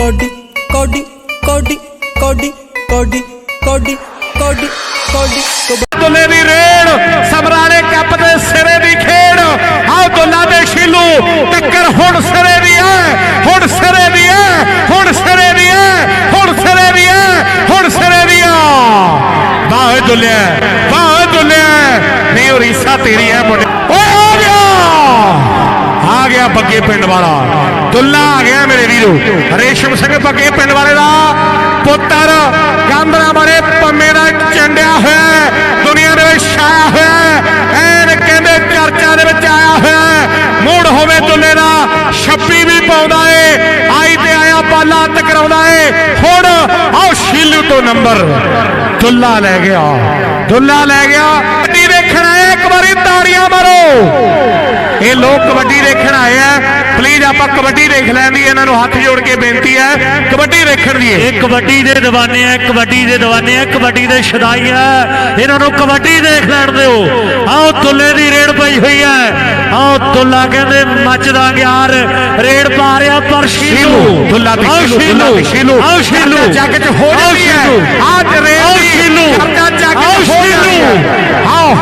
Cody ਕੋਡੀ ਕੋਡੀ ਕੋਡੀ ਕੋਡੀ ਕੋਡੀ ਕੋਡੀ ਕੋਡੀ। ਦੁੱਲੇ ਦੀ ਰੇਡ ਸਮਰਾਲੇ ਕੱਪ ਦੇ ਸਿਰੇ ਦੀ ਖੇਡ। ਆਓ ਦੁੱਲਾ ਦੇ ਸ਼ੀਲੂ ਟੱਕਰ ਹੁਣ ਸਿਰੇ ਦੀ ਹੈ ਹੁਣ ਸਿਰੇ ਦੀ ਹੈ ਹੁਣ ਸਿਰੇ ਦੀ ਹੈ ਹੁਣ ਸਿਰੇ ਦੀ ਹੈ ਹੁਣ ਸਿਰੇ ਦੀ ਆ ਬਾਹ ਦੁੱਲਿਆ ਬਾਹ ਦੁੱਲਿਆ ਨਹੀਂ ਉਹ ਰੀਸਾ ਤੇਰੀ ਹੈ ਮੁੰਡੇ। ਓਏ ਆ ਗਿਆ! ਆ ਗਿਆ ਬੱਗੇ ਪਿੰਡ ਵਾਲਾ। ਦੁੱਲਾ ਆ ਗਿਆ ਮੇਰੇ ਵੀਰੋ। ਰੇਸ਼ਮ ਸਿੰਘ ਬੱਗੇ ਪਿੰਡ ਵਾਲੇ ਦਾ ਪੁੱਤਰ। ਗਾਂਧਰਾ ਬਾਰੇ ਪੰਮੇ ਦਾ ਚੰਡਿਆ ਹੋਇਆ ਹੈ, ਦੁਨੀਆ ਦੇ ਵਿੱਚ ਛਾਇਆ ਹੋਇਆ ਐਨ ਕਹਿੰਦੇ ਚਰਚਾ ਦੇ ਵਿੱਚ ਆਇਆ ਹੋਇਆ ਹੈ। ਹੋਵੇ ਦੁੱਲੇ ਦਾ ਛੱਪੀ ਵੀ ਪਾਉਂਦਾ ਏ। ਆਈ ਤੇ ਆਇਆ ਬਾਲਾ ਟਕਰਾਉਂਦਾ ਏ। ਹੁਣ ਆਓ ਸ਼ੀਲੂ ਤੋਂ ਨੰਬਰ। ਦੁੱਲਾ ਲੈ ਗਿਆ। ਦੁੱਲਾ ਲੈ ਗਿਆ। ਕਬੱਡੀ ਦੇਖਣ ਆਏ ਇੱਕ ਵਾਰੀ ਤਾੜੀਆਂ ਮਾਰੋ। ਇਹ ਲੋਕ ਕਬੱਡੀ ਦੇਖਣ ਆਏ ਆ। ਪਲੀਜ਼ ਆਪਾਂ ਕਬੱਡੀ ਦੇਖ ਲੈਣ ਦੀ ਇਹਨਾਂ ਨੂੰ ਹੱਥ ਜੋੜ ਕੇ ਬੇਨਤੀ ਹੈ ਕਬੱਡੀ ਵੇਖਣ ਦੀ ਇਹ ਕਬੱਡੀ ਦੇ دیਵਾਨੇ ਆ ਕਬੱਡੀ ਦੇ دیਵਾਨੇ ਆ ਕਬੱਡੀ ਦੇ ਸ਼ਦਾਈ ਆ। ਇਹਨਾਂ ਨੂੰ ਕਬੱਡੀ ਦੇਖ ਲੈਣ ਦਿਓ। ਆਓ ਤੁੱਲੇ ਦੀ ਰੇਡ ਪਈ ਹੋਈ ਹੈ। ਆਓ ਤੁੱਲਾ ਕਹਿੰਦੇ ਮੱਚਦਾ ਯਾਰ ਰੇਡ ਪਾ ਰਿਹਾ ਪਰ ਸ਼ੀਲੂ। ਤੁੱਲਾ ਵੀ ਸ਼ੀਲੂ ਸ਼ੀਲੂ ਆਓ ਸ਼ੀਲੂ ਜੱਗ ਚ ਹੋ ਰਹੀ ਹੈ। ਆਹ ਰੇਡ ਆਓ ਸ਼ੀਲੂ। ਕਰਦਾ ਜੱਗ ਹੋ ਰਹੀ ਹੈ। ਆਓ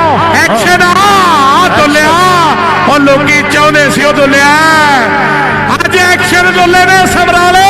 ਐਕਸ਼ਨ ਆ ਤੁੱਲਿਆ। ਉਹ ਲੋਕੀ ਚਾਹੁੰਦੇ ਸੀ ਉਹ ਤੁੱਲਿਆ। ਚੋਲੇ ਨੇ ਸਮਰਾਲੇ